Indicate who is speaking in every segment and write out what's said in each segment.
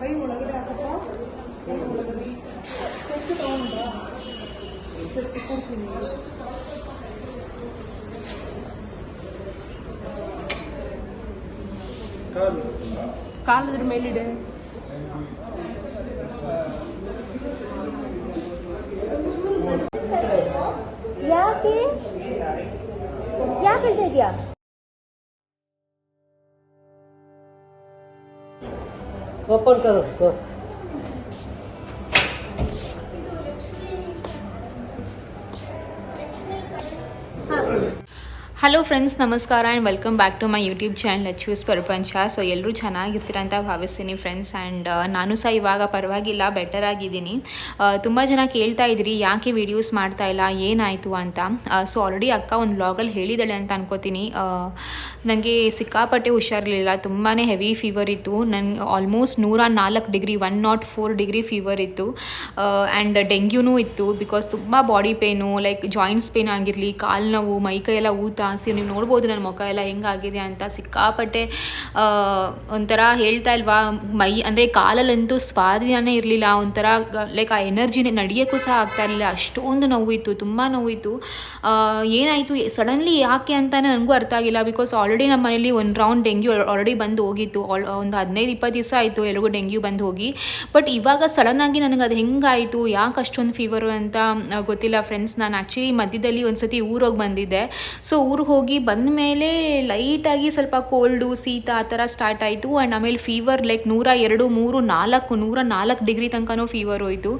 Speaker 1: ಕೈ ಒಳಗಡೆ ಹಾಕಪ್ಪ ಕೈ ಒಳಗಡೆ ಸೆಟ್ ತಗೊಂಡ್ರ ಸೆಟ್ ಕೊಡ್ತೀನಿ ಕಾಲದ್ರ ಮೇಲಿಡೆ
Speaker 2: ಹಲೋ ಫ್ರೆಂಡ್ಸ್ ನಮಸ್ಕಾರ and welcome back to my YouTube channel ಅಚೂಸ್ ಪ್ರಪಂಚ ಸೊ ಎಲ್ಲರೂ ಚೆನ್ನಾಗಿರ್ತೀರ ಅಂತ ಭಾವಿಸ್ತೀನಿ ಫ್ರೆಂಡ್ಸ್ ಆ್ಯಂಡ್ ನಾನು ಸಹ ಇವಾಗ ಪರವಾಗಿಲ್ಲ ಬೆಟರ್ ಆಗಿದ್ದೀನಿ. ತುಂಬ ಜನ ಕೇಳ್ತಾ ಇದ್ರಿ, ಯಾಕೆ ವೀಡಿಯೋಸ್ ಮಾಡ್ತಾ ಇಲ್ಲ, ಏನಾಯಿತು ಅಂತ? ಸೊ ಆಲ್ರೆಡಿ ಅಕ್ಕ ಒಂದು ಬ್ಲಾಗಲ್ಲಿ ಹೇಳಿದಾಳೆ ಅಂತ ಅನ್ಕೋತೀನಿ. ನನಗೆ ಸಿಕ್ಕಾಪಟ್ಟೆ ಹುಷಾರಿರಲಿಲ್ಲ ತುಂಬಾ ಹೆವಿ ಫೀವರ್ ಇತ್ತು. ನನಗೆ ಆಲ್ಮೋಸ್ಟ್ ನೂರ ನಾಲ್ಕು degree one not four degree fever ಇತ್ತು ಆ್ಯಂಡ್ ಡೆಂಗ್ಯೂನೂ ಇತ್ತು ಬಿಕಾಸ್ ತುಂಬ body pain like joints pain ಆಗಿರಲಿ, ಕಾಲು ನೋವು ಮೈಕೈ ಎಲ್ಲ ಊತ ಹಸಿ ನೀವು ನೋಡ್ಬೋದು ನನ್ನ ಮುಖ ಎಲ್ಲ ಹೆಂಗಾಗಿದೆ ಅಂತ ಸಿಕ್ಕಾಪಟ್ಟೆ ಒಂಥರ ಹೇಳ್ತಾ ಇಲ್ವಾ? ಮೈ ಅಂದರೆ ಕಾಲಲ್ಲಂತೂ ಸ್ವಾಧೀನನೇ ಇರಲಿಲ್ಲ, ಒಂಥರ ಲೈಕ್ ಆ ಎನರ್ಜಿನೇ ನಡೆಯೋಕ್ಕೂ ಸಹ ಆಗ್ತಾ ಇರಲಿಲ್ಲ. ಅಷ್ಟೊಂದು ನೋವಿತ್ತು, ತುಂಬ ನೋವಿತ್ತು. ಏನಾಯಿತು ಸಡನ್ಲಿ ಯಾಕೆ ಅಂತಾನೆ ನನಗೂ ಅರ್ಥ ಆಗಿಲ್ಲ ಬಿಕಾಸ್ ಆಲ್ರೆಡಿ ನಮ್ಮ ಮನೇಲಿ ಒಂದು ರೌಂಡ್ ಡೆಂಗ್ಯೂ ಆಲ್ರೆಡಿ ಬಂದು ಹೋಗಿತ್ತು. ಒಂದು ಹದಿನೈದು, ಇಪ್ಪತ್ತು ದಿವಸ ಆಯಿತು ಎಲ್ರಿಗೂ ಡೆಂಗ್ಯೂ ಬಂದು ಹೋಗಿ. ಬಟ್ ಇವಾಗ ಸಡನ್ನಾಗಿ ನನಗೆ ಅದು ಹೆಂಗಾಯಿತು, ಯಾಕೆ ಅಷ್ಟೊಂದು ಫೀವರು ಅಂತ ಗೊತ್ತಿಲ್ಲ ಫ್ರೆಂಡ್ಸ್ ನಾನು ಆ್ಯಕ್ಚುಲಿ ಮಧ್ಯದಲ್ಲಿ ಒಂದು ಸತಿ ಊರೋಗಿ ಬಂದಿದ್ದೆ. ಸೊ ಊರಿಗೆ ಹೋಗಿ ಬಂದ ಮೇಲೆ ಲೈಟಾಗಿ ಸ್ವಲ್ಪ ಕೋಲ್ಡು ಶೀತ ಆ ಥರ ಸ್ಟಾರ್ಟ್ ಆಯಿತು. ಆ್ಯಂಡ್ ಆಮೇಲೆ ಫೀವರ್ ಲೈಕ್ ನೂರ ಎರಡು, ಮೂರು, ನಾಲ್ಕು, ನೂರ ನಾಲ್ಕು ಡಿಗ್ರಿ ತನಕನೂ ಫೀವರ್ ಹೋಯಿತು.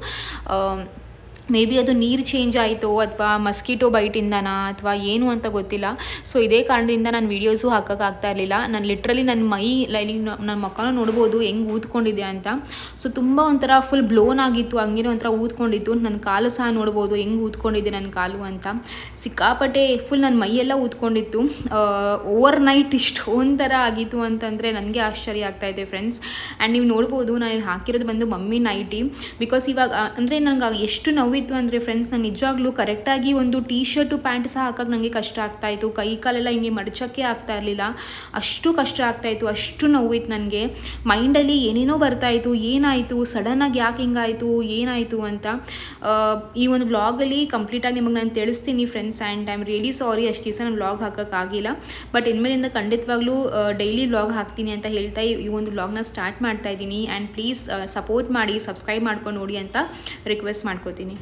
Speaker 2: ಮೇ ಬಿ ಅದು ನೀರು ಚೇಂಜ್ ಆಯಿತು ಅಥವಾ ಮಸ್ಕಿಟೋ ಬೈಟಿಂದನಾ ಅಥವಾ ಏನು ಅಂತ ಗೊತ್ತಿಲ್ಲ. ಸೊ ಇದೇ ಕಾರಣದಿಂದ ನಾನು ವೀಡಿಯೋಸು ಹಾಕೋಕ್ಕಾಗ್ತಾ ಇರಲಿಲ್ಲ. ನಾನು ಲಿಟ್ರಲಿ ನನ್ನ ಮೈ ಲೈಲಿ ನನ್ನ ಮಕ್ಕಳು ನೋಡ್ಬೋದು, ಹೆಂಗೆ ಊದ್ಕೊಂಡಿದೆ ಅಂತ. ಸೊ ತುಂಬ ಒಂಥರ ಫುಲ್ ಬ್ಲೋನ್ ಆಗಿತ್ತು. ಹಂಗೇನೋ ಒಂಥರ ಊದ್ಕೊಂಡಿತ್ತು. ನನ್ನ ಕಾಲು ಸಹ ನೋಡ್ಬೋದು, ಹೆಂಗೆ ಊದ್ಕೊಂಡಿದೆ ನನ್ನ ಕಾಲು ಅಂತ. ಸಿಕ್ಕಾಪಟ್ಟೆ ಫುಲ್ ನನ್ನ ಮೈಯೆಲ್ಲ ಊದ್ಕೊಂಡಿತ್ತು. ಓವರ್ ನೈಟ್ ಇಷ್ಟೊಂಥರ ಆಗಿತ್ತು ಅಂತಂದರೆ ನನಗೆ ಆಶ್ಚರ್ಯ ಆಗ್ತಾ ಇದೆ ಫ್ರೆಂಡ್ಸ್ ಆ್ಯಂಡ್ ನೀವು ನೋಡ್ಬೋದು, ನಾನು ಹಾಕಿರೋದು ಬಂದು ಮಮ್ಮಿ ನೈಟಿ. ಬಿಕಾಸ್ ಇವಾಗ, ಅಂದರೆ ನನಗೆ ಎಷ್ಟು ನೋವಿತ್ತು ಅಂದರೆ ಫ್ರೆಂಡ್ಸ್ ನಾನು ನಿಜವಾಗ್ಲೂ ಕರೆಕ್ಟಾಗಿ ಒಂದು ಟೀ ಶರ್ಟು ಪ್ಯಾಂಟ್ ಸಹ ಹಾಕೋಕೆ ನನಗೆ ಕಷ್ಟ ಆಗ್ತಾ ಇತ್ತು. ಕೈ ಕಾಲೆಲ್ಲ ಹಿಂಗೆ ಮಡಚೋಕ್ಕೆ ಆಗ್ತಾ ಇರಲಿಲ್ಲ. ಅಷ್ಟು ಕಷ್ಟ ಆಗ್ತಾ ಇತ್ತು, ಅಷ್ಟು ನೋವಿತ್ತು ನನಗೆ. ಮೈಂಡಲ್ಲಿ ಏನೇನೋ ಬರ್ತಾಯಿತ್ತು ಏನಾಯಿತು ಸಡನ್ನಾಗಿ ಯಾಕೆ ಹಿಂಗಾಯಿತು, ಏನಾಯಿತು ಅಂತ. ಈ ಒಂದು ವ್ಲಾಗಲ್ಲಿ ಕಂಪ್ಲೀಟಾಗಿ ನಿಮಗೆ ನಾನು ತಿಳಿಸ್ತೀನಿ friends and I am really sorry ಅಷ್ಟು ದಿವಸ ನಾನು ವ್ಲಾಗ್ ಹಾಕೋಕ್ಕಾಗಿಲ್ಲ ಬಟ್ ಇನ್ಮೇಲಿಂದ ಖಂಡಿತವಾಗ್ಲೂ ಡೈಲಿ ವ್ಲಾಗ್ ಹಾಕ್ತೀನಿ ಅಂತ ಹೇಳ್ತಾ ಈ ಈ ಒಂದು ವ್ಲಾಗ್ನ ಸ್ಟಾರ್ಟ್ ಮಾಡ್ತಾ ಇದ್ದೀನಿ. ಆ್ಯಂಡ್ ಪ್ಲೀಸ್ ಸಪೋರ್ಟ್ ಮಾಡಿ ಸಬ್ಸ್ಕ್ರೈಬ್ ಮಾಡ್ಕೊಂಡು ನೋಡಿ ಅಂತ ರಿಕ್ವೆಸ್ಟ್ ಮಾಡ್ಕೋತೀನಿ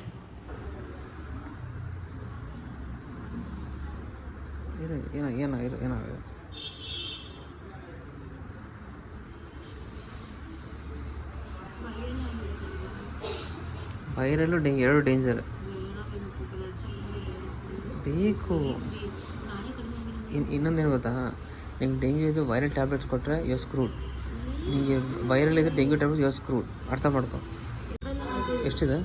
Speaker 3: ಇರು ಏನೋ ಏನೋ ಇರು ಏನೋ. ವೈರಲ್ಲು ಡೆಂಗ್ ಎರಡು ಡೇಂಜರ್ ಬೇಕು. ಇನ್ ಇನ್ನೊಂದೇನು ಗೊತ್ತಾ? ನಿಂಗೆ ಡೆಂಗ್ಯೂ ಇದು ವೈರಲ್ ಟ್ಯಾಬ್ಲೆಟ್ಸ್ ಕೊಟ್ಟರೆ ಯೋ ಸ್ಕ್ರೂಡ್ ನಿಮಗೆ ವೈರಲ್ ಇದ್ರೆ ಡೆಂಗ್ಯೂ ಟ್ಯಾಬ್ಲೆಟ್ಸ್ ಯೋ ಸ್ಕ್ರೂಡ್ ಅರ್ಥ ಮಾಡ್ಕೊ. ಎಷ್ಟಿದೆ?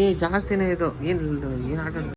Speaker 3: ಏ ಜಾಸ್ತಿನೇ ಇದು. ಏನು ಏನು ಆಟ?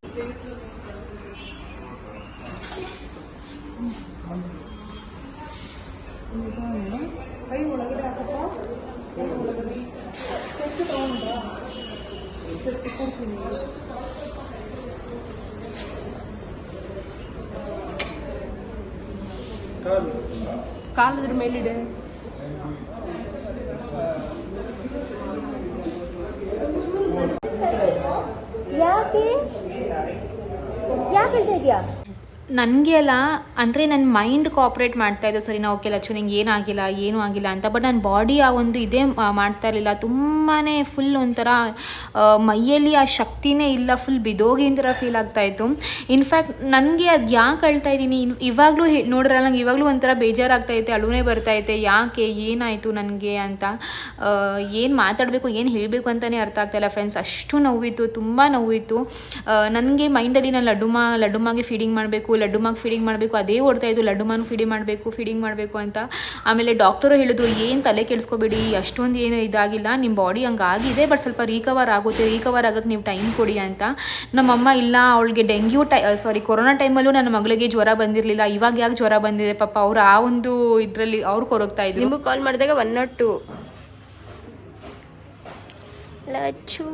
Speaker 4: ಯಾಕೆ ಹೇಳ್ತಾ ಇದೆಯಾ
Speaker 2: ನನಗೆ ಅಲ್ಲ, ಅಂದರೆ ನನ್ನ ಮೈಂಡ್ ಕೋಆಪ್ರೇಟ್ ಮಾಡ್ತಾ ಸರಿ ನಾವು ಓಕೆ ಲಚ್ಚು ನಿಂಗೆ ಏನಾಗಿಲ್ಲ ಏನೂ ಆಗಿಲ್ಲ ಅಂತ. ಬಟ್ ನನ್ನ ಬಾಡಿ ಆ ಒಂದು ಇದೇ ಮಾಡ್ತಾ ಇರಲಿಲ್ಲ. ತುಂಬಾ ಫುಲ್ ಒಂಥರ ಮೈಯಲ್ಲಿ ಆ ಶಕ್ತಿನೇ ಇಲ್ಲ. ಫುಲ್ ಬಿದೋಗಿ ಥರ ಫೀಲ್ ಆಗ್ತಾ ಇತ್ತು. ಇನ್ಫ್ಯಾಕ್ಟ್ ನನಗೆ ಅದು ಯಾಕೆ ಅಳ್ತಾ ಇದ್ದೀನಿ? ಇವಾಗಲೂ ನೋಡ್ರಲ್ಲ, ನಂಗೆ ಇವಾಗಲೂ ಒಂಥರ ಬೇಜಾರಾಗ್ತಾ ಐತೆ ಅಳುನೇ ಬರ್ತಾ ಐತೆ ಯಾಕೆ, ಏನಾಯಿತು ನನಗೆ ಅಂತ. ಏನು ಮಾತಾಡಬೇಕು, ಏನು ಹೇಳಬೇಕು ಅಂತಲೇ ಅರ್ಥ ಆಗ್ತಾ ಇಲ್ಲ ಫ್ರೆಂಡ್ಸ್ ಅಷ್ಟು ನೋವಿತ್ತು, ತುಂಬ ನೋವಿತ್ತು. ನನಗೆ ಮೈಂಡಲ್ಲಿ ನಾನು ಲಡುಮಾ ಲಡ್ಡುಮಾಗೆ ಫೀಡಿಂಗ್ ಮಾಡಬೇಕು ಲಡ್ಡುಮಾಗೆ ಫೀಡಿಂಗ್ ಮಾಡಬೇಕು, ಅದೇ ಓಡ್ತಾ ಇದ್ದು ಲಡ್ಡುಮಾನು ಫೀಡಿಂಗ್ ಮಾಡಬೇಕು ಫೀಡಿಂಗ್ ಮಾಡಬೇಕು ಅಂತ. ಆಮೇಲೆ ಡಾಕ್ಟರು ಹೇಳಿದ್ರು, ಏನು ತಲೆ ಕೆಡಿಸ್ಕೋಬೇಡಿ, ಅಷ್ಟೊಂದು ಏನು ಇದಾಗಿಲ್ಲ ನಿಮ್ಮ ಬಾಡಿ ಹಂಗಾಗಿದೆ ಬಟ್ ಸ್ವಲ್ಪ ರೀಕವರ್ ಆಗುತ್ತೆ ರೀಕವರ್ ಆಗೋಕ್ಕೆ ನೀವು ಟೈಮ್ ಕೊಡಿ ಅಂತ. ನಮ್ಮಮ್ಮ, ಇಲ್ಲ, ಅವಳಿಗೆ ಡೆಂಗ್ಯೂ ಟೈ ಸಾರಿ ಕೊರೋನಾ ಟೈಮಲ್ಲೂ ನನ್ನ ಮಗಳಿಗೆ ಜ್ವರ ಬಂದಿರಲಿಲ್ಲ, ಇವಾಗ ಯಾಕೆ ಜ್ವರ ಬಂದಿದೆ ಪಾಪ, ಅವ್ರು ಆ ಒಂದು ಇದರಲ್ಲಿ ಅವ್ರು ಕೊರಗ್ತಾ ಇದ್ರು.
Speaker 4: ನಿಮಗೆ ಕಾಲ್ ಮಾಡಿದಾಗ ಒನ್ ನಾಟ್ ಟು ಲಚ್ಚು,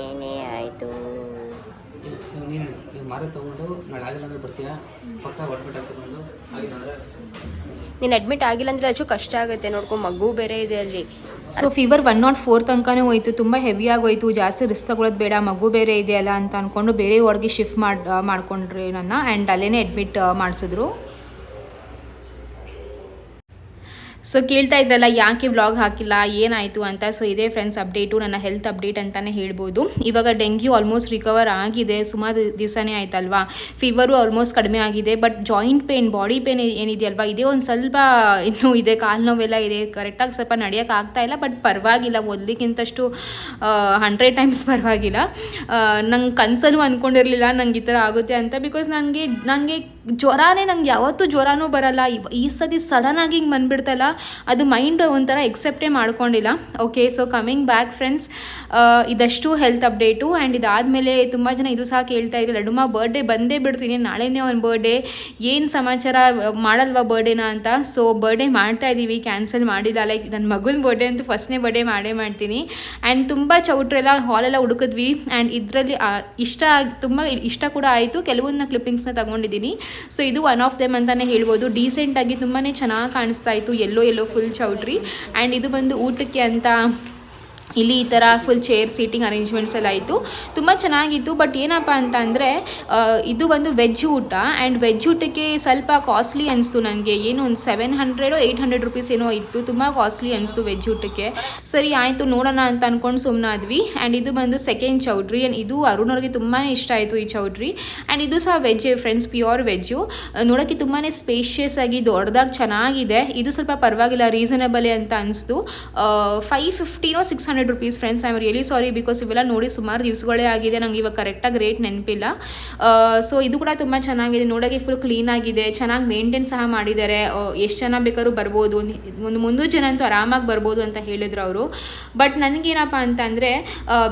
Speaker 4: ಏನೇ ಆಯಿತು?
Speaker 3: ಮಾರೇ ತೊಗೊಂಡು ನಾಳೆ ಆಗಿಲ್ಲ ಅಂದ್ರೆ ಬರ್ತೀಯಾ? ಪಕ್ಕ ಆಗಿಲ್ಲ ಅಂದರೆ?
Speaker 4: ನೀನು ಅಡ್ಮಿಟ್ ಆಗಿಲ್ಲ ಅಂದರೆ ಅಷ್ಟು ಕಷ್ಟ ಆಗುತ್ತೆ ನೋಡ್ಕೊ ಮಗು ಬೇರೆ ಇದೆ ಅಲ್ಲಿ.
Speaker 1: So fever one not four ತನಕನೇ ಹೋಯಿತು ತುಂಬ ಹೆವಿ ಆಗೋಯ್ತು ಜಾಸ್ತಿ ರಿಸ್ಕ್ ತಗೊಳ್ಳೋದು ಬೇಡ ಮಗು ಬೇರೆ ಇದೆಯಲ್ಲ ಅಂತ ಅಂದ್ಕೊಂಡು ಬೇರೆ ವಾರ್ಡ್ಗೆ ಶಿಫ್ಟ್ ಮಾಡಿ ಮಾಡ್ಕೊಂಡ್ರಿ ನನ್ನ ಆ್ಯಂಡ್ ಅಲ್ಲೇ ಅಡ್ಮಿಟ್ ಮಾಡಿಸಿದ್ರು. ಸೊ ಕೇಳ್ತಾ ಇದ್ರಲ್ಲ, ಯಾಕೆ ವ್ಲಾಗ್ ಹಾಕಿಲ್ಲ, ಏನಾಯಿತು ಅಂತ? ಸೊ ಇದೇ ಫ್ರೆಂಡ್ಸ್ ಅಪ್ಡೇಟು ನನ್ನ ಹೆಲ್ತ್ ಅಪ್ಡೇಟ್ ಅಂತಲೇ ಹೇಳ್ಬೋದು. ಇವಾಗ ಡೆಂಗ್ಯೂ ಆಲ್ಮೋಸ್ಟ್ ರಿಕವರ್ ಆಗಿದೆ. ಸುಮಾರು ದಿವಸನೇ ಆಯ್ತಲ್ವಾ? ಫೀವರು ಆಲ್ಮೋಸ್ಟ್ ಕಡಿಮೆ ಆಗಿದೆ but joint pain body pain ಏನಿದೆಯಲ್ವಾ? ಇದೇ ಒಂದು ಸ್ವಲ್ಪ ಇನ್ನೂ ಇದೆ, ಕಾಲು ನೋವೆಲ್ಲ ಇದೆ. ಕರೆಕ್ಟಾಗಿ ಸ್ವಲ್ಪ ನಡೆಯೋಕೆ ಆಗ್ತಾ ಇಲ್ಲ ಬಟ್ ಪರವಾಗಿಲ್ಲ. ಮೊದಲಿಗಿಂತಷ್ಟು ಹಂಡ್ರೆಡ್ ಟೈಮ್ಸ್ ಪರವಾಗಿಲ್ಲ. ನಂಗೆ ಕನಸಲ್ಲೂ ಅಂದ್ಕೊಂಡಿರಲಿಲ್ಲ ನಂಗೆ ಈ ಥರ ಆಗುತ್ತೆ ಅಂತ ಬಿಕಾಸ್ ನನಗೆ ನನಗೆ ಜ್ವರನೇ ನಂಗೆ ಯಾವತ್ತೂ ಜ್ವರನೂ ಬರಲ್ಲ. ಈ ಸತಿ ಸಡನ್ನಾಗಿ ಹಿಂಗೆ ಬಂದುಬಿಡ್ತಲ್ಲ, ಅದು ಮೈಂಡ್ ಒಂಥರ ಎಕ್ಸೆಪ್ಟೇ ಮಾಡ್ಕೊಂಡಿಲ್ಲ. Okay so coming back friends ಇದಷ್ಟು health update and ಇದಾದಮೇಲೆ ತುಂಬ ಜನ ಇದು ಸಹ ಕೇಳ್ತಾ ಇದ್ರು ಲಡುಮ ಬರ್ಡೇ ಬಂದೇ ಬಿಡ್ತೀನಿ, ನಾಳೆನೇ ಒಂದು ಬರ್ಡೇ ಏನು ಸಮಾಚಾರ ಮಾಡಲ್ವಾ ಬರ್ಡೇನ ಅಂತ. ಸೊ ಬರ್ಡೇ ಮಾಡ್ತಾ ಇದ್ದೀವಿ ಕ್ಯಾನ್ಸಲ್ ಮಾಡಿಲ್ಲ. ಲೈಕ್ ನನ್ನ ಮಗನ ಬರ್ಡೇ ಅಂತೂ ಫಸ್ಟ್ನೇ ಬರ್ಡೇ ಮಾಡೇ ಮಾಡ್ತೀನಿ. ಆ್ಯಂಡ್ ತುಂಬ ಚೌಟ್ರೆಲ್ಲ ಹಾಲೆಲ್ಲ ಹುಡುಕಿದ್ವಿ ಆ್ಯಂಡ್ ಇದರಲ್ಲಿ ಇಷ್ಟ ತುಂಬ ಇಷ್ಟ ಕೂಡ ಆಯಿತು. ಕೆಲವೊಂದನ್ನ ಕ್ಲಿಪ್ಪಿಂಗ್ಸ್ನ ತಗೊಂಡಿದ್ದೀನಿ. ಸೊ ಇದು ಒನ್ ಆಫ್ ದೆಮ್ ಅಂತಲೇ ಹೇಳ್ಬೋದು. ಡೀಸೆಂಟಾಗಿ ತುಂಬಾ ಚೆನ್ನಾಗಿ ಕಾಣಿಸ್ತಾ ಇತ್ತು. ಎಲ್ಲೋ ಎಲ್ಲೋ ಫುಲ್ ಚೌಟ್ರಿ. ಆ್ಯಂಡ್ ಇದು ಬಂದು ಊಟಕ್ಕೆ ಅಂತ ಇಲ್ಲಿ ಈ ಥರ ಫುಲ್ ಚೇರ್ ಸೀಟಿಂಗ್ ಅರೇಂಜ್ಮೆಂಟ್ಸ್ ಎಲ್ಲ ಇತ್ತು. ತುಂಬ ಚೆನ್ನಾಗಿತ್ತು ಬಟ್ ಏನಪ್ಪ ಅಂತ ಅಂದರೆ ಇದು ಒಂದು ವೆಜ್ ಊಟ ಆ್ಯಂಡ್ ವೆಜ್ ಊಟಕ್ಕೆ ಸ್ವಲ್ಪ ಕಾಸ್ಟ್ಲಿ ಅನಿಸ್ತು ನನಗೆ. ಏನು ಒಂದು ಸೆವೆನ್ ಹಂಡ್ರೆಡೋ ಏಯ್ಟ್ ಹಂಡ್ರೆಡ್ ರುಪೀಸ್ ಏನೋ ಇತ್ತು. ತುಂಬ ಕಾಸ್ಟ್ಲಿ ಅನಿಸ್ತು ವೆಜ್ ಊಟಕ್ಕೆ. ಸರಿ, ಆಯಿತು, ನೋಡೋಣ ಅಂತ ಅಂದ್ಕೊಂಡು ಸುಮ್ಮನಾದ್ವಿ ಆ್ಯಂಡ್ ಇದು ಬಂದು ಸೆಕೆಂಡ್ ಚೌಡ್ರಿ ಆ್ಯಂಡ್ ಇದು ಅರುಣ್ ಅವ್ರಿಗೆ ತುಂಬಾ ಇಷ್ಟ ಆಯಿತು ಈ ಚೌಡ್ರಿ. ಆ್ಯಂಡ್ ಇದು ಸಹ ವೆಜ್ ಫ್ರೆಂಡ್ಸ್ ಪ್ಯೂರ್ ವೆಜ್ಜು ನೋಡೋಕ್ಕೆ ತುಂಬಾ ಸ್ಪೇಷಿಯಸ್ ಆಗಿ ದೊಡ್ಡದಾಗಿ ಚೆನ್ನಾಗಿದೆ. ಇದು ಸ್ವಲ್ಪ ಪರವಾಗಿಲ್ಲ ರೀಸನಬಲೇ ಅಂತ ಅನಿಸ್ತು. Five ಫಿಫ್ಟಿನೋ six rupees friends I am really sorry because ಇವೆಲ್ಲ ನೋಡಿ ಸುಮಾರು ದಿವಸಗಳೇ ಆಗಿದೆ. ನಂಗೆ ಇವಾಗ ಕರೆಕ್ಟಾಗಿ ರೇಟ್ ನೆನಪಿಲ್ಲ. ಸೊ ಇದು ಕೂಡ ತುಂಬ ಚೆನ್ನಾಗಿದೆ. ನೋಡೋಕ್ಕೆ ಫುಲ್ ಕ್ಲೀನ್ ಆಗಿದೆ. ಚೆನ್ನಾಗಿ ಮೇಂಟೈನ್ ಸಹ ಮಾಡಿದ್ದಾರೆ. ಎಷ್ಟು ಜನ ಬೇಕಾದ್ರೂ ಬರ್ಬೋದು. ಒಂದು ಮುನ್ನೂರು ಜನ ಅಂತೂ ಆರಾಮಾಗಿ ಬರ್ಬೋದು ಅಂತ ಹೇಳಿದ್ರು ಅವರು. ಬಟ್ ನನಗೇನಪ್ಪ ಅಂತಂದರೆ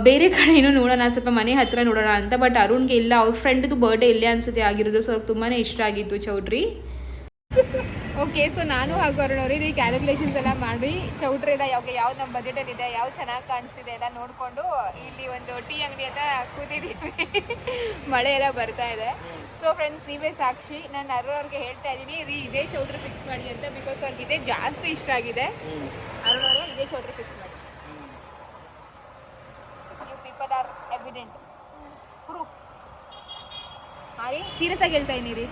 Speaker 1: ಬೇರೆ ಕಡೆಯೂ ನೋಡೋಣ. ಸ್ವಲ್ಪ ಮನೆ ಹತ್ರ ನೋಡೋಣ ಅಂತ. ಬಟ್ ಅರುಣ್ಗೆ ಇಲ್ಲ. ಅವ್ರ ಫ್ರೆಂಡ್ದು ಬರ್ಡೇ ಇಲ್ಲೇ ಅನಿಸುತ್ತೆ. ಆಗಿರೋದು ಸೊ ಅವ್ರಿಗೆ ತುಂಬಾ ಇಷ್ಟ ಆಗಿತ್ತು ಚೌಟ್ರಿ. ಓಕೆ ಸೊ ನಾನು ಹಾಗೂ ಅರುಣ್ ಅವರು ಇಲ್ಲಿ ಕ್ಯಾಲ್ಕುಲೇಷನ್ಸ್ ಎಲ್ಲ ಮಾಡಿ ಚೌಟ್ರಿ ಎಲ್ಲ ಯಾವ ಯಾವ್ದು ನಮ್ಮ ಬಜೆಟಲ್ಲಿ ಇದೆ ಯಾವ ಚೆನ್ನಾಗಿ ಕಾಣಿಸ್ತಿದೆ ಎಲ್ಲ ನೋಡಿಕೊಂಡು ಇಲ್ಲಿ ಒಂದು ಟೀ ಅಂಗಡಿ ಅಂತ ಕೂತಿದ್ದೀವಿ ಮಳೆ ಎಲ್ಲ ಬರ್ತಾ ಇದೆ. ಸೊ ಫ್ರೆಂಡ್ಸ್ ನೀವೇ ಸಾಕ್ಷಿ. ನಾನು ಅರುಣ್ ಅವ್ರಿಗೆ ಹೇಳ್ತಾ ಇದ್ದೀನಿ ರೀ ಇದೇ ಚೌಟ್ರಿ ಫಿಕ್ಸ್ ಮಾಡಿ ಅಂತ ಬಿಕಾಸ್ ಅವ್ರಿಗೆ ಇದೇ ಜಾಸ್ತಿ ಇಷ್ಟ ಆಗಿದೆ. ಅರುಣ್ ಅವರೇ ಇದೇ ಚೌಟ್ರಿ ಫಿಕ್ಸ್ ಮಾಡಿ. You people are evident proof ಹಾಂ ರೀ ಸೀರಿಯಸ್ ಆಗಿ ಹೇಳ್ತಾ ಇದ್ದೀನಿ ರೀ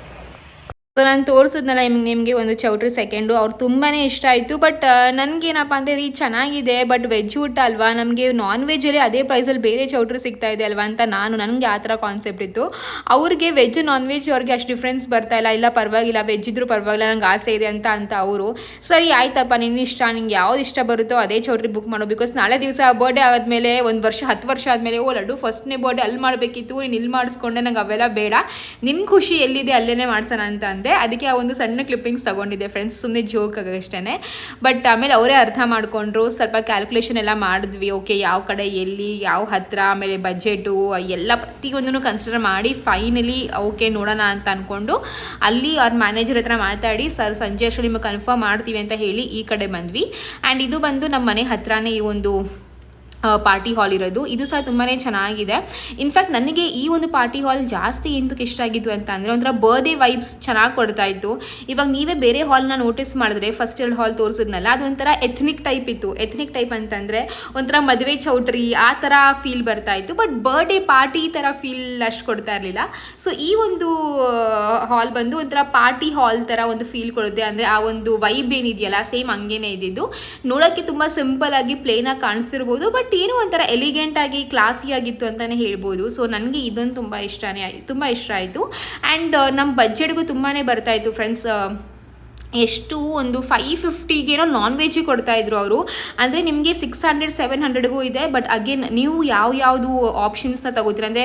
Speaker 1: ಸೊ ನಾನು ತೋರಿಸಿದ್ನಲ್ಲ ನಿಮ್ಗೆ, ನಿಮಗೆ ಒಂದು ಚೌಟ್ರಿ ಸೆಕೆಂಡು ಅವ್ರು ತುಂಬಾ ಇಷ್ಟ ಆಯಿತು. ಬಟ್ ನನಗೇನಪ್ಪ ಅಂದರೆ ಇದು ಚೆನ್ನಾಗಿದೆ ಬಟ್ ವೆಜ್ ಊಟ ಅಲ್ವಾ? ನಮಗೆ ನಾನ್ ವೆಜ್ಜಲ್ಲಿ ಅದೇ ಪ್ರೈಸಲ್ಲಿ ಬೇರೆ ಚೌಟ್ರಿ ಸಿಗ್ತಾ ಇದೆ ಅಲ್ವಾ ಅಂತ ನಾನು, ನನಗೆ ಆ ಥರ ಕಾನ್ಸೆಪ್ಟ್ ಇತ್ತು. ಅವ್ರಿಗೆ ವೆಜ್ ನಾನ್ ವೆಜ್ ಅವ್ರಿಗೆ ಅಷ್ಟು ಡಿಫ್ರೆನ್ಸ್ ಬರ್ತಾ ಇಲ್ಲ. ಇಲ್ಲ, ಪರವಾಗಿಲ್ಲ ವೆಜ್ ಇದ್ರೂ ಪರವಾಗಿಲ್ಲ, ನಂಗೆ ಆಸೆ ಇದೆ ಅಂತ ಅಂತ ಅವರು. ಸರಿ, ಆಯ್ತಪ್ಪ ನಿನ್ನ ಇಷ್ಟ, ನಿಂಗೆ ಯಾವ್ದು ಇಷ್ಟ ಬರುತ್ತೋ ಅದೇ ಚೌಟ್ರಿ ಬುಕ್ ಮಾಡೋ. ಬಿಕಾಸ್ ನಾಳೆ ದಿವಸ ಬರ್ಡೇ ಆದಮೇಲೆ, ಒಂದು ವರ್ಷ, ಹತ್ತು ವರ್ಷ ಆದಮೇಲೆ, ಓ, ಲಡ್ಡು ಫಸ್ಟ್ನೇ ಬರ್ಡೇ ಅಲ್ಲಿ ಮಾಡಬೇಕಿತ್ತು, ನೀನು ಇಲ್ಲಿ ಮಾಡಿಸ್ಕೊಂಡೆ, ನಂಗೆ ಅವೆಲ್ಲ ಬೇಡ. ನಿನ್ನ ಖುಷಿ ಎಲ್ಲಿದೆ ಅಲ್ಲೇ ಮಾಡ್ಸೋಣ ಅಂತ ಅಂದೆ. ಅದಕ್ಕೆ ಆ ಒಂದು ಸಣ್ಣ ಕ್ಲಿಪ್ಪಿಂಗ್ಸ್ ತಗೊಂಡಿದ್ದೆ ಫ್ರೆಂಡ್ಸ್ ಸುಮ್ಮನೆ ಜೋಕ್ ಆಗಷ್ಟೇ ಬಟ್ ಆಮೇಲೆ ಅವರೇ ಅರ್ಥ ಮಾಡಿಕೊಂಡ್ರು. ಸ್ವಲ್ಪ ಕ್ಯಾಲ್ಕುಲೇಷನ್ ಎಲ್ಲ ಮಾಡಿದ್ವಿ. ಓಕೆ ಯಾವ ಕಡೆ ಎಲ್ಲಿ, ಯಾವ ಹತ್ರ, ಆಮೇಲೆ ಬಜೆಟು ಎಲ್ಲ ಪ್ರತಿಯೊಂದನ್ನು ಕನ್ಸಿಡರ್ ಮಾಡಿ ಫೈನಲಿ ಓಕೆ ನೋಡೋಣ ಅಂತ ಅಂದ್ಕೊಂಡು ಅಲ್ಲಿ ಅವ್ರ ಮ್ಯಾನೇಜರ್ ಹತ್ರ ಮಾತಾಡಿ, ಸರ್, ಸಂಜೆ ಅಷ್ಟು ನಿಮಗೆ ಕನ್ಫರ್ಮ್ ಮಾಡ್ತೀವಿ ಅಂತ ಹೇಳಿ ಈ ಕಡೆ ಬಂದ್ವಿ. ಆ್ಯಂಡ್ ಇದು ಬಂದು ನಮ್ಮ ಮನೆ ಹತ್ರನೇ ಈ ಒಂದು ಪಾರ್ಟಿ ಹಾಲ್ ಇರೋದು. ಇದು ಸಹ ತುಂಬಾ ಚೆನ್ನಾಗಿದೆ. ಇನ್ಫ್ಯಾಕ್ಟ್ ನನಗೆ ಈ ಒಂದು ಪಾರ್ಟಿ ಹಾಲ್ ಜಾಸ್ತಿ ಎಂತಕ್ಕೆ ಇಷ್ಟ ಆಗಿದ್ದು ಅಂತ ಅಂದರೆ ಒಂಥರ ಬರ್ಡೇ ವೈಬ್ಸ್ ಚೆನ್ನಾಗಿ ಕೊಡ್ತಾ ಇತ್ತು. ಇವಾಗ ನೀವೇ ಬೇರೆ ಹಾಲ್ನ ನೋಟಿಸ್ ಮಾಡಿದ್ರೆ ಫಸ್ಟ್ ಎರಡು ಹಾಲ್ ತೋರಿಸಿದ್ನಲ್ಲ, ಅದು ಒಂಥರ ಎಥ್ನಿಕ್ ಟೈಪ್ ಇತ್ತು. ಎಥ್ನಿಕ್ ಟೈಪ್ ಅಂತಂದರೆ ಒಂಥರ ಮದುವೆ ಚೌಟ್ರಿ, ಆ ಥರ ಫೀಲ್ ಬರ್ತಾ ಇತ್ತು. ಬಟ್ ಬರ್ಡೇ ಪಾರ್ಟಿ ಥರ ಫೀಲ್ ಅಷ್ಟು ಕೊಡ್ತಾ ಇರಲಿಲ್ಲ. ಸೊ ಈ ಒಂದು ಹಾಲ್ ಬಂದು ಒಂಥರ ಪಾರ್ಟಿ ಹಾಲ್ ಥರ ಒಂದು ಫೀಲ್ ಕೊಡುತ್ತೆ. ಅಂದರೆ ಆ ಒಂದು ವೈಬ್ ಏನಿದೆಯಲ್ಲ ಸೇಮ್ ಹಂಗೇನೆ ಇದ್ದಿದ್ದು. ನೋಡೋಕ್ಕೆ ತುಂಬ ಸಿಂಪಲ್ ಆಗಿ ಪ್ಲೇನಾಗಿ ಕಾಣಿಸಿರ್ಬೋದು ಬಟ್ ಏನೋ ಒಂಥರ ಕ್ಲಾಸಿ ಆಗಿತ್ತು ಅಂತಲೇ ಹೇಳ್ಬೋದು. ಸೊ ನನಗೆ ಇದೊಂದು ತುಂಬ ಇಷ್ಟನೇ ತುಂಬ ಇಷ್ಟ ಆಯಿತು. ಆ್ಯಂಡ್ ನಮ್ಮ ಬಜೆಟ್ಗೂ ತುಂಬಾ ಬರ್ತಾಯಿತ್ತು ಫ್ರೆಂಡ್ಸ್ ಎಷ್ಟು ಒಂದು ಫೈವ್ ಫಿಫ್ಟಿಗೇನೋ ನಾನ್ ವೆಜ್ಜಿಗೆ ಕೊಡ್ತಾಯಿದ್ರು ಅವರು. ಅಂದರೆ ನಿಮಗೆ ಸಿಕ್ಸ್ ಹಂಡ್ರೆಡ್ ಸೆವೆನ್ ಹಂಡ್ರೆಡ್ಗೂ ಇದೆ ಬಟ್ ಅಗೇನ್ ನೀವು ಯಾವ ಯಾವುದು ಆಪ್ಷನ್ಸ್ನ ತಗೋತೀರ? ಅಂದರೆ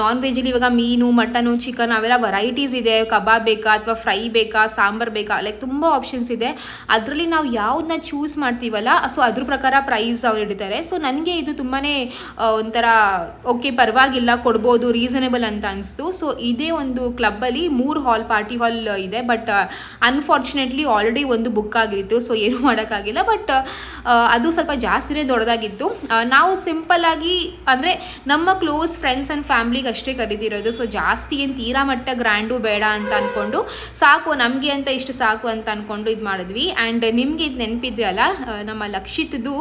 Speaker 1: ನಾನ್ ವೆಜ್ಜಲ್ಲಿ ಇವಾಗ ಮೀನು, ಮಟನು ಚಿಕನ್ ಅವೆಲ್ಲ ವೆರೈಟೀಸ್ ಇದೆ. ಕಬಾಬ್ ಬೇಕಾ ಅಥವಾ ಫ್ರೈ ಬೇಕಾ, ಸಾಂಬಾರ್ ಬೇಕಾ ಲೈಕ್ ತುಂಬ ಆಪ್ಷನ್ಸ್ ಇದೆ. ಅದರಲ್ಲಿ ನಾವು ಯಾವುದನ್ನ ಚೂಸ್ ಮಾಡ್ತೀವಲ್ಲ ಸೊ ಅದ್ರ ಪ್ರಕಾರ ಪ್ರೈಸ್ ಅವ್ರು ಇಡ್ತಾರೆ. ಸೊ ನನಗೆ ಇದು ತುಂಬಾ ಒಂಥರ ಓಕೆ ಪರವಾಗಿಲ್ಲ, ಕೊಡ್ಬೋದು ರೀಸನೇಬಲ್ ಅಂತ ಅನಿಸ್ತು. ಸೊ ಇದೇ ಒಂದು ಕ್ಲಬ್ಬಲ್ಲಿ ಮೂರು ಹಾಲ್ ಪಾರ್ಟಿ ಹಾಲ್ ಇದೆ ಬಟ್ ಅನ್ಫಾರ್ಚುನೇಟ್ ಅನ್ಫಾರ್ಚುನೇಟ್ಲಿ ಆಲ್ರೆಡಿ ಒಂದು ಬುಕ್ ಆಗಿತ್ತು ಸೊ ಏನು ಮಾಡೋಕ್ಕಾಗಿಲ್ಲ ಬಟ್ ಅದು ಸ್ವಲ್ಪ ಜಾಸ್ತಿನೇ ದೊಡ್ಡದಾಗಿತ್ತು. ನಾವು ಸಿಂಪಲ್ ಆಗಿ, ಅಂದರೆ ನಮ್ಮ ಕ್ಲೋಸ್ ಫ್ರೆಂಡ್ಸ್ ಆ್ಯಂಡ್ ಫ್ಯಾಮ್ಲಿಗೆ ಅಷ್ಟೇ ಕರೀತಿರೋದು ಸೊ ಜಾಸ್ತಿ ಏನು ತೀರಾ ಮಟ್ಟ ಗ್ರ್ಯಾಂಡು ಬೇಡ ಅಂತ ಅಂದ್ಕೊಂಡು ಸಾಕು, ನಮಗೆ ಅಂತ ಇಷ್ಟು ಸಾಕು ಅಂತ ಅಂದ್ಕೊಂಡು ಇದು ಮಾಡಿದ್ವಿ. ಆ್ಯಂಡ್ ನಿಮಗೆ ಇದು ನೆನಪಿದ್ರಲ್ಲ ನಮ್ಮ ಲಕ್ಷಿತ್ದು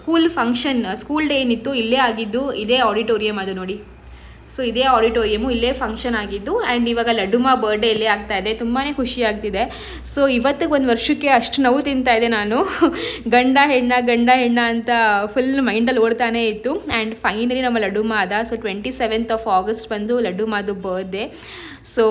Speaker 1: ಸ್ಕೂಲ್ ಫಂಕ್ಷನ್ ಸ್ಕೂಲ್ ಡೇ ಏನಿತ್ತು, ಇಲ್ಲೇ ಆಗಿದ್ದು, ಇದೇ ಆಡಿಟೋರಿಯಂ ಅದು ನೋಡಿ. ಸೊ ಇದೇ ಆಡಿಟೋರಿಯಮು ಇಲ್ಲೇ ಫಂಕ್ಷನ್ ಆಗಿದ್ದು ಆ್ಯಂಡ್ ಇವಾಗ ಲಡ್ಡುಮಾ ಬರ್ಡೇ ಇಲ್ಲೇ ಆಗ್ತಾ ಇದೆ. ತುಂಬಾ ಖುಷಿ ಆಗ್ತಿದೆ. ಸೊ ಇವತ್ತಿಗೆ ಒಂದು ವರ್ಷಕ್ಕೆ ಅಷ್ಟು ನೋವು ತಿಂತಾ ಇದೆ ನಾನು. ಗಂಡ, ಹೆಣ್ಣ ಗಂಡ, ಹೆಣ್ಣ ಅಂತ ಫುಲ್ ಮೈಂಡಲ್ಲಿ ಓಡ್ತಾನೆ ಇತ್ತು. ಆ್ಯಂಡ್ ಫೈನಲಿ ನಮ್ಮ ಲಡ್ಡುಮಾ ಅದ. So twenty seventh of August ಬಂದು ಲಡ್ಡುಮಾದು ಬರ್ಡೇ ಸೊ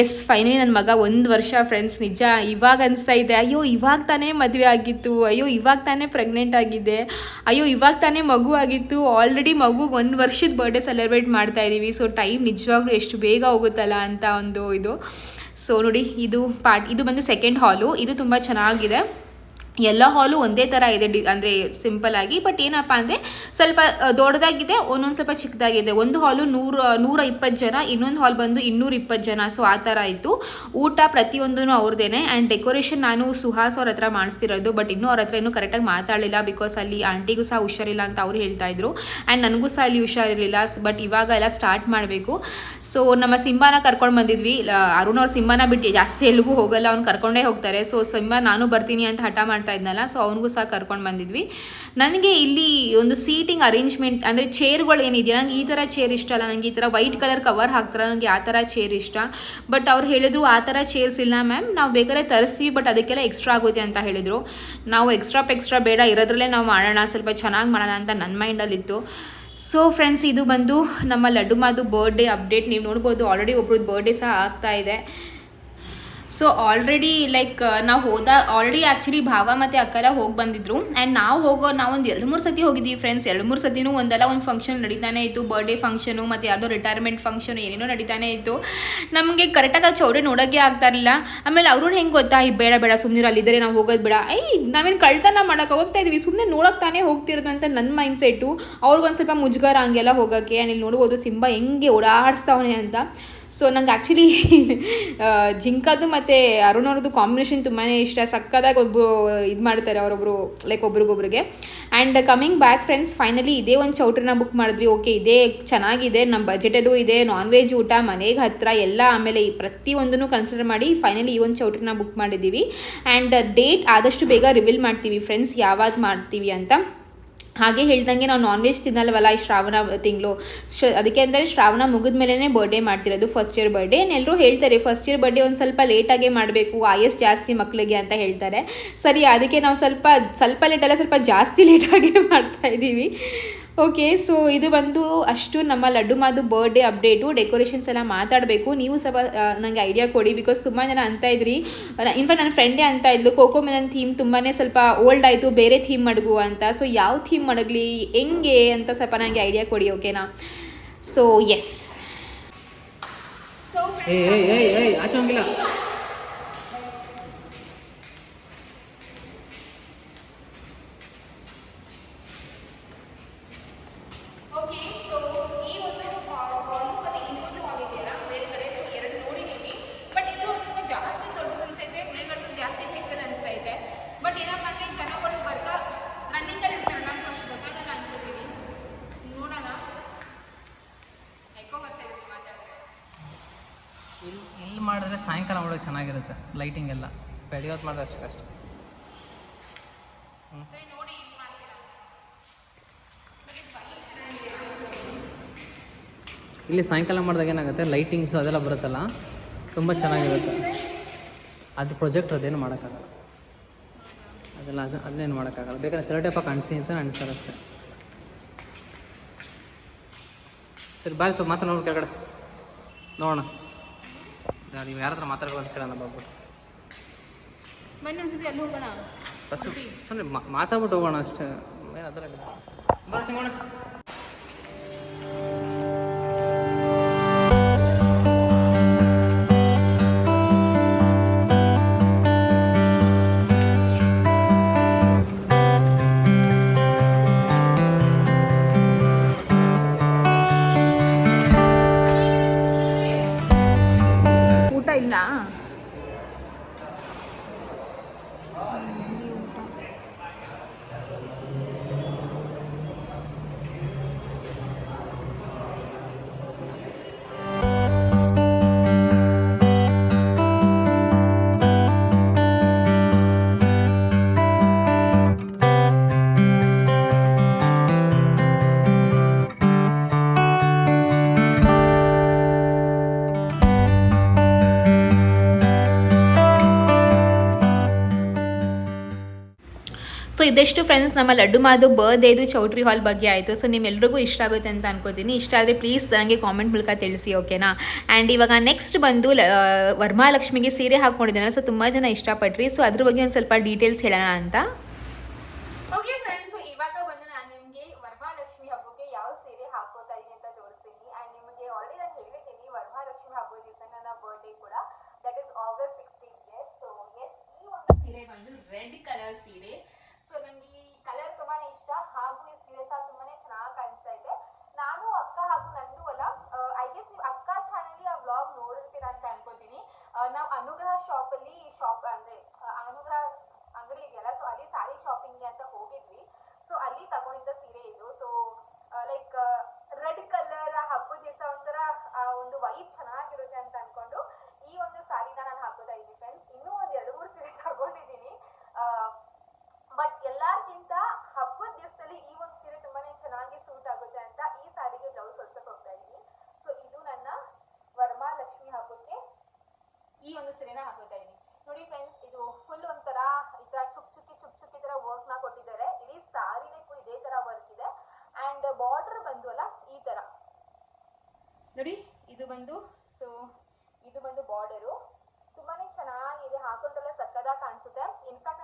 Speaker 1: ಎಸ್ ಫೈನಲಿ ನನ್ನ ಮಗ ಒಂದು ವರ್ಷ ಫ್ರೆಂಡ್ಸ್ ನಿಜ, ಇವಾಗ ಅನಿಸ್ತಾ ಇದೆ, ಅಯ್ಯೋ, ಇವಾಗ ತಾನೇ ಮದುವೆ ಆಗಿತ್ತು, ಅಯ್ಯೋ, ಇವಾಗ ತಾನೇ ಪ್ರೆಗ್ನೆಂಟ್ ಆಗಿದೆ, ಅಯ್ಯೋ, ಇವಾಗ ತಾನೇ ಮಗು ಆಗಿತ್ತು ಆಲ್ರೆಡಿ ಮಗುಗೆ ಒಂದು ವರ್ಷದ ಬರ್ಡೇ ಸೆಲೆಬ್ರೇಟ್ ಮಾಡ್ತಾ ಇದ್ದೀವಿ ಸೊ ಟೈಮ್ ನಿಜವಾಗ್ಲೂ ಎಷ್ಟು ಬೇಗ ಹೋಗುತ್ತಲ್ಲ ಅಂತ ಒಂದು ಇದು. ಸೊ ನೋಡಿ, ಇದು ಪಾರ್ಟ್ ಇದು ಬಂದು ಸೆಕೆಂಡ್ ಹಾಲು ಇದು ತುಂಬ ಚೆನ್ನಾಗಿದೆ. ಎಲ್ಲ ಹಾಲು ಒಂದೇ ಥರ ಇದೆ ಡಿ ಅಂದರೆ ಆಗಿ ಬಟ್ ಏನಪ್ಪ ಅಂದರೆ ಸ್ವಲ್ಪ ದೊಡ್ಡದಾಗಿದೆ, ಒಂದೊಂದು ಸ್ವಲ್ಪ ಚಿಕ್ಕದಾಗಿದೆ. ಒಂದು ಹಾಲು ನೂರ ನೂರ ಇಪ್ಪತ್ತು ಜನ, ಇನ್ನೊಂದು ಹಾಲ್ ಬಂದು ಇನ್ನೂರ ಇಪ್ಪತ್ತು ಜನ. ಸೊ ಆ ಥರ ಇತ್ತು. ಊಟ ಪ್ರತಿಯೊಂದೂ ಅವ್ರದ್ದೇನೆ ಆ್ಯಂಡ್ ಡೆಕೋರೇಷನ್ ನಾನು ಸುಹಾಸ್ ಅವ್ರ ಹತ್ರ ಮಾಡಿಸ್ತಿರೋದು ಬಟ್ ಇನ್ನೂ ಅವ್ರ ಹತ್ರ ಇನ್ನೂ ಕರೆಕ್ಟಾಗಿ ಮಾತಾಡಲಿಲ್ಲ ಬಿಕಾಸ್ ಅಲ್ಲಿ ಆಂಟಿಗೂ ಸಹ ಹುಷಾರಿಲ್ಲ ಅಂತ ಅವ್ರು ಹೇಳ್ತಾ ಇದ್ರು ಆ್ಯಂಡ್ ನನಗೂ ಸಹ ಅಲ್ಲಿ ಹುಷಾರಿರಲಿಲ್ಲ ಬಟ್ ಇವಾಗ ಎಲ್ಲ ಸ್ಟಾರ್ಟ್ ಮಾಡಬೇಕು. ಸೊ ನಮ್ಮ ಸಿಂಬಾನ ಕರ್ಕೊಂಡು ಬಂದಿದ್ವಿ. ಅರುಣ್ ಅವ್ರ ಸಿಂಬಾನ ಬಿಟ್ಟು ಜಾಸ್ತಿ ಎಲ್ಲಿಗೂ ಹೋಗಲ್ಲ, ಅವ್ನು ಕರ್ಕೊಂಡೇ ಹೋಗ್ತಾರೆ. ಸೊ ಸಿಂಬಾ, ನಾನು ಬರ್ತೀನಿ ಅಂತ ಹಠ ಮಾಡ್ತಾ ಇದ್ನಲ್ಲ ಸೊ ಅವ್ನಿಗೂ ಸಹ ಕರ್ಕೊಂಡು ಬಂದಿದ್ವಿ. ನನಗೆ ಇಲ್ಲಿ ಒಂದು ಸೀಟಿಂಗ್ ಅರೇಂಜ್ಮೆಂಟ್ ಅಂದರೆ ಚೇರ್ಗಳು ಏನಿದೆಯಾ ನಂಗೆ ಈ ಥರ ಚೇರ್ ಇಷ್ಟ ಅಲ್ಲ ನನಗೆ ಈ ಥರ ವೈಟ್ ಕಲರ್ ಕವರ್ ಹಾಕ್ತಾರೆ ನನಗೆ ಆ ಥರ ಚೇರ್ ಇಷ್ಟ. ಬಟ್ ಅವ್ರು ಹೇಳಿದ್ರು, ಆ ಥರ ಚೇರ್ಸ್ ಇಲ್ಲ ಮ್ಯಾಮ್ ನಾವು ಬೇಕಾದ್ರೆ ತರಿಸ್ತೀವಿ ಬಟ್ ಅದಕ್ಕೆಲ್ಲ ಎಕ್ಸ್ಟ್ರಾ ಆಗುತ್ತೆ ಅಂತ ಹೇಳಿದರು. ನಾವು ಎಕ್ಸ್ಟ್ರಾ ಎಕ್ಸ್ಟ್ರಾ ಬೇಡ, ಇರೋದ್ರಲ್ಲೇ ನಾವು ಮಾಡೋಣ, ಸ್ವಲ್ಪ ಚೆನ್ನಾಗಿ ಮಾಡೋಣ ಅಂತ ನನ್ನ ಮೈಂಡಲ್ಲಿತ್ತು. ಸೊ ಫ್ರೆಂಡ್ಸ್ ಇದು ಬಂದು ನಮ್ಮ ಲಡ್ಡು ಮಾದು ಬರ್ಡೇ ಅಪ್ಡೇಟ್ ನೀವು ನೋಡ್ಬೋದು ಆಲ್ರೆಡಿ ಒಬ್ರದ್ದು ಬರ್ಡೇ ಸಹ ಆಗ್ತಾ ಇದೆ. ಸೊ ಆಲ್ರೆಡಿ ಲೈಕ್ ನಾವು ಹೋದ ಆಲ್ರೆಡಿ ಆ್ಯಕ್ಚುಲಿ ಭಾವ ಮತ್ತು ಅಕ್ಕರ ಹೋಗಿ ಬಂದಿದ್ರು. ಆ್ಯಂಡ್ ನಾವು ಹೋಗೋ ನಾವೊಂದು ಎರಡು ಮೂರು ಸತಿ ಹೋಗಿದ್ದೀವಿ ಫ್ರೆಂಡ್ಸ್ ಎರಡು ಮೂರು ಸತಿನೂ ಒಂದಲ್ಲ, ಒಂದು ಫಂಕ್ಷನ್ ನಡೀತಾನೆ ಇತ್ತು. ಬರ್ಡೇ ಫಂಕ್ಷನು ಮತ್ತು ಯಾವುದೋ ರಿಟೈರ್ಮೆಂಟ್ ಫಂಕ್ಷನ್ ಏನೇನೋ ನಡೀತಾನೆ ಇತ್ತು. ನಮಗೆ ಕರೆಕ್ಟಾಗಿ ಆ ಚೌಡೆ ನೋಡೋಕ್ಕೆ ಆಗ್ತಾ ಇರಲಿಲ್ಲ ಆಮೇಲೆ ಅವ್ರೂ ಹೆಂಗೆ ಗೊತ್ತಾ? ಈ ಬೇಡ ಬೇಡ ಸುಮ್ಮನೆ ಅಲ್ಲಿದ್ದರೆ ನಾವು ಹೋಗೋದು ಬೇಡ. ಐ ನಾವೇನು ಕಳ್ತನ ಮಾಡೋಕೆ ಹೋಗ್ತಾ ಇದ್ವಿ. ಸುಮ್ಮನೆ ನೋಡೋಕೆ ತಾನೇ ಹೋಗ್ತಿರೋದು ಅಂತ ನನ್ನ ಮೈಂಡ್ ಸೆಟ್ಟು ಅವ್ರಿಗೊಂದು ಸ್ವಲ್ಪ ಮುಜುಗರ ಹಂಗೆಲ್ಲ ಹೋಗೋಕ್ಕೆ ಇಲ್ಲಿ ನೋಡ್ಬೋದು, ಸಿಂಬ ಹೆಂಗೆ ಓಡಾಡಿಸ್ತಾವನೆ ಅಂತ. ಸೊ ನಂಗೆ ಆ್ಯಕ್ಚುಲಿ ಜಿಂಕದ್ದು ಮತ್ತು ಅರುಣ್ ಅವ್ರದ್ದು ಕಾಂಬಿನೇಷನ್ ತುಂಬಾ ಇಷ್ಟ. ಸಕ್ಕದಾಗಿ ಒಬ್ಬರು ಇದು ಮಾಡ್ತಾರೆ ಅವರೊಬ್ಬರು like ಒಬ್ರಿಗೊಬ್ರಿಗೆ. And coming back friends finally ಇದೇ ಒಂದು ಚೌಟ್ರಿನ ಬುಕ್ ಮಾಡಿದ್ವಿ. ಓಕೆ ಇದೇ ಚೆನ್ನಾಗಿದೆ. ನಮ್ಮ ಬಜೆಟಲ್ಲೂ ಇದೆ. ನಾನ್ ವೆಜ್ ಊಟ, ಮನೆಗೆ ಹತ್ತಿರ ಎಲ್ಲ ಆಮೇಲೆ ಈ ಪ್ರತಿಯೊಂದನ್ನು ಕನ್ಸಿಡರ್ ಮಾಡಿ ಫೈನಲಿ ಈ ಒಂದು ಚೌಟ್ರಿನ ಬುಕ್ ಮಾಡಿದ್ದೀವಿ. ಆ್ಯಂಡ್ ಡೇಟ್ ಆದಷ್ಟು ಬೇಗ ರಿವೀಲ್ ಮಾಡ್ತೀವಿ ಫ್ರೆಂಡ್ಸ್ ಯಾವಾಗ ಮಾಡ್ತೀವಿ ಅಂತ. ಹಾಗೆ ಹೇಳ್ದಂಗೆ ನಾವು ನಾನ್ ವೆಜ್ ತಿನ್ನಲ್ವಲ್ಲ ಈ ಶ್ರಾವಣ ತಿಂಗಳು? ಅದಕ್ಕೆ ಅಂದರೆ ಶ್ರಾವಣ ಮುಗಿದ ಮೇಲೇ ಬರ್ಡೇ ಮಾಡ್ತಿರೋದು ಫಸ್ಟ್ ಇಯರ್ ಬರ್ಡೇ ಎಲ್ಲರೂ ಹೇಳ್ತಾರೆ ಫಸ್ಟ್ ಇಯರ್ ಬರ್ಡೇ ಒಂದು ಸ್ವಲ್ಪ ಲೇಟಾಗೆ ಮಾಡಬೇಕು, ಆಯಸ್ ಜಾಸ್ತಿ ಮಕ್ಕಳಿಗೆ ಅಂತ ಹೇಳ್ತಾರೆ. ಸರಿ, ಅದಕ್ಕೆ ನಾವು ಸ್ವಲ್ಪ ಸ್ವಲ್ಪ ಲೇಟಲ್ಲ ಸ್ವಲ್ಪ ಜಾಸ್ತಿ ಲೇಟಾಗೆ ಮಾಡ್ತಾ ಇದ್ದೀವಿ ಓಕೆ ಸೊ ಇದು ಬಂದು ಅಷ್ಟು ನಮ್ಮ ಲಡ್ಡು ಮಾದು ಬರ್ಡೇ ಅಪ್ಡೇಟು ಡೆಕೋರೇಷನ್ಸ್ ಎಲ್ಲ ಮಾತಾಡಬೇಕು. ನೀವು ಸ್ವಲ್ಪ ನನಗೆ ಐಡಿಯಾ ಕೊಡಿ ಬಿಕಾಸ್ ತುಂಬ ಜನ ಅಂತ ಇದ್ರಿ. ಇನ್ಫ್ಯಾಕ್ಟ್ ನನ್ನ ಫ್ರೆಂಡೇ ಅಂತ ಇದ್ಲು. ಕೋಕೋ ಥೀಮ್ ತುಂಬಾ ಸ್ವಲ್ಪ ಓಲ್ಡ್ ಆಯಿತು, ಬೇರೆ ಥೀಮ್ ಮಡಗು ಅಂತ. ಸೊ ಯಾವ ಥೀಮ್ ಮಡಗಲಿ, ಹೆಂಗೆ ಅಂತ ಸ್ವಲ್ಪ ನನಗೆ ಐಡಿಯಾ ಕೊಡಿ ಓಕೆನಾ ಸೊ ಎಸ್ ಸೊ
Speaker 3: ಏಯ್ ಏಯ್ ಏಯ್ ಏಯ್ ಆಚೆ ಹೋಗಿಲ್ಲ
Speaker 1: ಓಕೆ ಸೊ ಈ ಒಂದು ಹಾಲು ಮತ್ತು ಇನ್ನೊಂದು ಹಾಲ್ ಇದೆಯಲ್ಲ ಬೇರೆ ಕಡೆ ಸೊ ಎರಡು ನೋಡಿದ್ದೀವಿ ಬಟ್ ಇದು ಒಂದು ಸ್ವಲ್ಪ ಜಾಸ್ತಿ ದೊಡ್ಡದು ಅನ್ಸೈತೆ ಬೇರೆಗಡೆ ಜಾಸ್ತಿ ಚಿಕ್ಕದು ಅನಿಸ್ತೈತೆ ಬಟ್ ಏನಪ್ಪ ಅಂದರೆ ಜನಗಳು ಬರ್ತಾ ರನ್ನಿಂಗಲ್ಲಿ ಇರ್ತಾರಲ್ಲ ಸೊ ಅಷ್ಟು ಗೊತ್ತಾಗಲ್ಲ ಅನ್ಕೋತೀನಿ ನೋಡೋಣ ಎಕೋ ಬರ್ತಾ ಇದೆ ಮಾತಾಡ್ತಾರೆ
Speaker 3: ಇಲ್ಲಿ ಇಲ್ಲಿ ಮಾಡಿದ್ರೆ ಸಾಯಂಕಾಲ ಮಾಡೋಕೆ ಚೆನ್ನಾಗಿರುತ್ತೆ ಲೈಟಿಂಗ್ ಎಲ್ಲ. ಬೆಳಿಗ್ಗೆ ಮಾಡಿದ್ರೆ ಅಷ್ಟು ಕಷ್ಟ
Speaker 1: ಇಲ್ಲಿ
Speaker 3: ಸಾಯಂಕಾಲ ಮಾಡಿದಾಗ ಏನಾಗುತ್ತೆ? ಲೈಟಿಂಗ್ಸು ಅದೆಲ್ಲ ಬರುತ್ತಲ್ಲ? ತುಂಬ ಚೆನ್ನಾಗಿರುತ್ತೆ. ಅದು ಪ್ರೊಜೆಕ್ಟ್ ಅದೇನು ಮಾಡೋಕ್ಕಾಗಲ್ಲ. ಅದೆಲ್ಲ ಅದು ಅದನ್ನೇನು ಮಾಡೋಕ್ಕಾಗಲ್ಲ. ಬೇಕಾದ್ರೆ ಸೆಲೋಟೇಪ ಕಾಣಿಸಿ ಅಂತ ಅನಿಸ್ತಾರೆ ಅಷ್ಟೇ ಸರಿ, ಬಾಯ್, ಸ್ವಲ್ಪ ಮಾತ್ರ ನೋಡಿ ಕೆಳಗಡೆ. ನೋಡೋಣ. ನೀವು ಯಾರ ಹತ್ರ ಮಾತಾಡ್ಬೋದು ಅಂತ ಕೇಳೋಣ ಬಾಬು
Speaker 5: ಬನ್ನಿ ಒಂದ್ಸತಿ ಅಲ್ಲಿ ಹೋಗೋಣ.
Speaker 3: ಫಸ್ಟ್ ಸುಮ್ಮನೆ ಮಾತಾಡ್ಬಿಟ್ಟು ಹೋಗೋಣ ಅಷ್ಟೇ. ಏನು ಅದರಲ್ಲಿ? ಬರ ಸಿಗೋಣ.
Speaker 2: ಇದೆಷ್ಟು ಫ್ರೆಂಡ್ಸ್ ನಮ್ಮ ಲಡ್ಡು ಮಾದು ಬರ್ಡೇದು ಚೌಟ್ರಿ ಹಾಲ್ ಬಗ್ಗೆ ಆಯಿತು. ಸೊ ನಿಮ್ಮೆಲ್ರಿಗೂ ಇಷ್ಟ ಆಗುತ್ತೆ ಅಂತ ಅನ್ಕೋತೀನಿ. ಇಷ್ಟ ಆದರೆ ಪ್ಲೀಸ್ ನನಗೆ ಕಾಮೆಂಟ್ ಮೂಲಕ ತಿಳಿಸಿ ಓಕೆನಾ ಆ್ಯಂಡ್ ಇವಾಗ ನೆಕ್ಸ್ಟ್ ಬಂದು ವರ್ಮಾಲಕ್ಷ್ಮಿಗೆ ಸೀರೆ ಹಾಕ್ಕೊಂಡಿದ್ದಾನೆ ಸೊ ತುಂಬ ಜನ ಇಷ್ಟಪಟ್ರಿ. ಸೊ ಅದ್ರ ಬಗ್ಗೆ ಒಂದು ಸ್ವಲ್ಪ ಡೀಟೇಲ್ಸ್ ಹೇಳೋಣ ಅಂತ.
Speaker 1: ಓಕೆ ಫ್ರೆಂಡ್ಸ್ ಇವಾಗ ಬಂದು ನಾನು ನಿಮಗೆ ಯಾವ ಅಂತ ತೋರಿಸ್ತೀನಿ. ನಿಮಗೆ ಬರ್ಡೇ ಕೂಡ. ದಟ್ ಇಸ್ ಆಗಸ್ಟ್ ಸಿಕ್ಸ್ಟೀನ್ಗೆ ಸೊ ಎಸ್ ಈ ಒಂದು ಸೀರೆ ಬಂದು ರೆಡ್ ಕಲರ್ ಸೀರೆ. ಈ ಒಂದು ಸೀರೆನ ಹಾಕೋತಾ ಇದೀನಿ. ನೋಡಿ ಫ್ರೆಂಡ್ಸ್ ಇದು ಫುಲ್ ಒಂಥರ ಈ ತರ ಚುಕ್ ಚುಕ್ಕಿ ಚುಕ್ ಚುಕ್ಕಿ ವರ್ಕ್ನ ಕೊಟ್ಟಿದ್ದಾರೆ. ಇಡೀ ಸಾರಿನೇ ಫುಲ್ ಇದೇ ತರ ವರ್ಕ್ ಇದೆ. ಅಂಡ್ ಬಾರ್ಡರ್ ಬಂದು ಅಲ್ಲ, ಈ ತರ. ನೋಡಿ, ಇದು ಬಂದು ಸೊ ಇದು ಬಂದು ಬಾರ್ಡರು ತುಂಬಾನೇ ಚೆನ್ನಾಗಿದೆ, ಹಾಕೊಂಡ್ರೆಲ್ಲ ಸಕ್ಕದಾಗ ಕಾಣಿಸುತ್ತೆ. ಇನ್ಫ್ಯಾಕ್ಟ್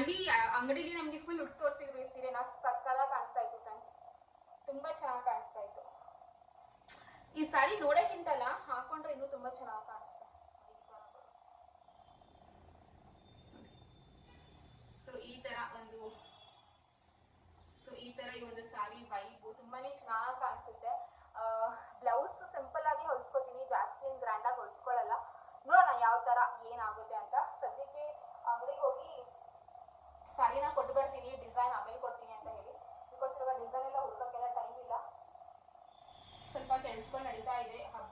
Speaker 1: ಅಲ್ಲಿ ಅಂಗಡಿಲಿ ನಮ್ಗೆ ಫುಲ್ ಉಟ್ಟು ತೋರಿಸಿದ್ರು ಈ ಸೀರೆನ ಸಕ್ಕಳ ಕಾಣಿಸ್ತಾ ಇತ್ತು ಫ್ರೆಂಡ್ಸ್ ತುಂಬಾ ಚೆನ್ನಾಗಿ ಕಾಣಿಸ್ತಾ ಇತ್ತು. ಈ ಸಾರಿ ನೋಡಕ್ಕಿಂತಲ್ಲ ಹಾಕೊಂಡ್ರೆ ಇನ್ನೂ ತುಂಬಾ ಚೆನ್ನಾಗಿ ಕಾಣಿಸ್ತಾ ಸೊ ಈ ತರ ಒಂದು ಸೊ ಈ ತರ ಈ ಒಂದು ಸಾರಿ ವೈಬು ತುಂಬಾನೇ ಚೆನ್ನಾಗಿ ಕಾಣಿಸುತ್ತೆ. ಬ್ಲೌಸ್ ಬೆಳೆಸ್ಕೊಂಡು ನಡೀತಾ ಇದೆ. ಹಬ್ಬ